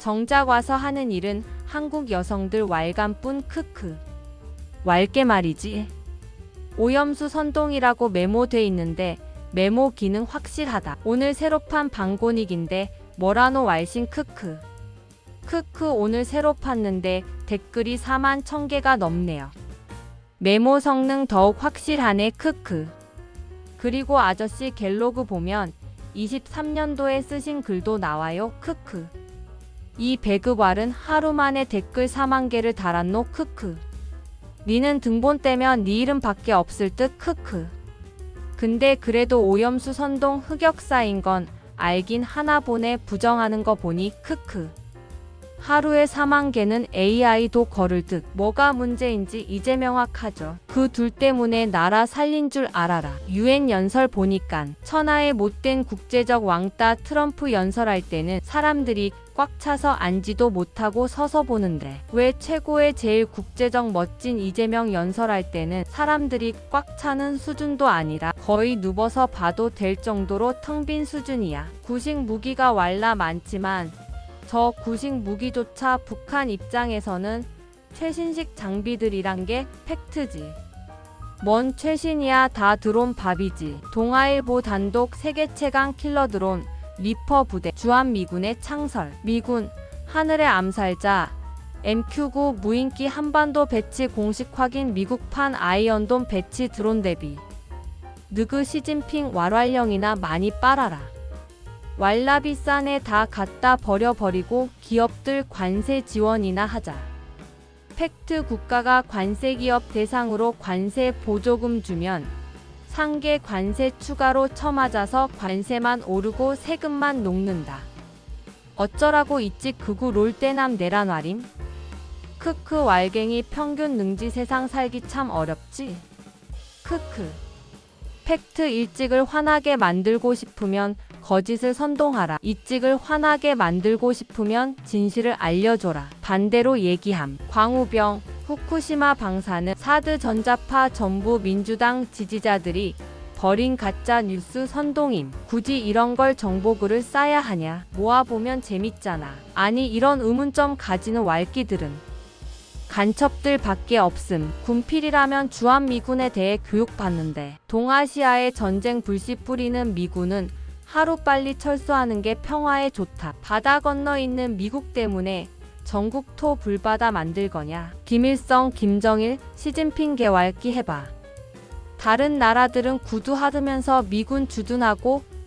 정작 와서 하는 일은 한국 여성들 왈감뿐 크크. 왈게 말이지. 오염수 선동이라고 메모돼 있는데 메모 기능 확실하다. 오늘 새로 판 방고닉인데 뭐라노 왈신 크크. 크크 오늘 새로 팠는데 댓글이 4만 1000개가 넘네요. 메모 성능 더욱 확실하네 크크. 그리고 아저씨 갤로그 보면 23년도에 쓰신 글도 나와요 크크. 이 배그왈은 하루 만에 댓글 4만 개를 달았노 크크. 니는 등본 떼면 니 이름밖에 없을 듯 크크. 근데 그래도 오염수 선동 흑역사인 건 알긴 하나 보네 부정하는 거 보니 크크. 하루에 4만 개는 AI도 거를 듯 뭐가 문제인지 이제 명확하죠. 그 둘 때문에 나라 살린 줄 알아라. 유엔 연설 보니깐 천하의 못된 국제적 왕따 트럼프 연설할 때는 사람들이 꽉 차서 앉지도 못하고 서서 보는데 왜 최고의 제일 국제적 멋진 이재명 연설할 때는 사람들이 꽉 차는 수준도 아니라 거의 누워서 봐도 될 정도로 텅 빈 수준이야. 구식 무기가 왈라 많지만 저 구식 무기조차 북한 입장에서는 최신식 장비들이란 게 팩트지. 뭔 최신이야 다 드론 밥이지. 동아일보 단독 세계 최강 킬러 드론 리퍼 부대 주한미군의 창설. 미군 하늘의 암살자 MQ9 무인기 한반도 배치 공식 확인 미국판 아이언돔 배치 드론 대비. 느그 시진핑 왈왈령이나 많이 빨아라. 왈라비 싼에 다 갖다 버려버리고 기업들 관세 지원이나 하자. 팩트 국가가 관세 기업 대상으로 관세 보조금 주면 상계 관세 추가로 쳐맞아서 관세만 오르고 세금만 녹는다. 어쩌라고 있지 그구 롤대남 내란와림? 크크 왈갱이 평균 능지 세상 살기 참 어렵지? 크크. 팩트 일찍을 화나게 만들고 싶으면 거짓을 선동하라. 이찍을 화나게 만들고 싶으면 진실을 알려줘라. 반대로 얘기함. 광우병, 후쿠시마 방사능, 사드 전자파 전부 민주당 지지자들이 버린 가짜 뉴스 선동임. 굳이 이런 걸 정보글을 쌓아야 하냐. 모아보면 재밌잖아. 아니 이런 의문점 가지는 왈기들은 간첩들 밖에 없음. 군필이라면 주한미군에 대해 교육받는데 동아시아에 전쟁 불씨 뿌리는 미군은 하루빨리 철수하는 게 평화에 좋다. 바다 건너 있는 미국 때문에 전국토 불바다 만들 거냐. 김일성, 김정일, 시진핑 개왈기 해봐. 다른 나라들은 구두하드면서 미군 주둔하고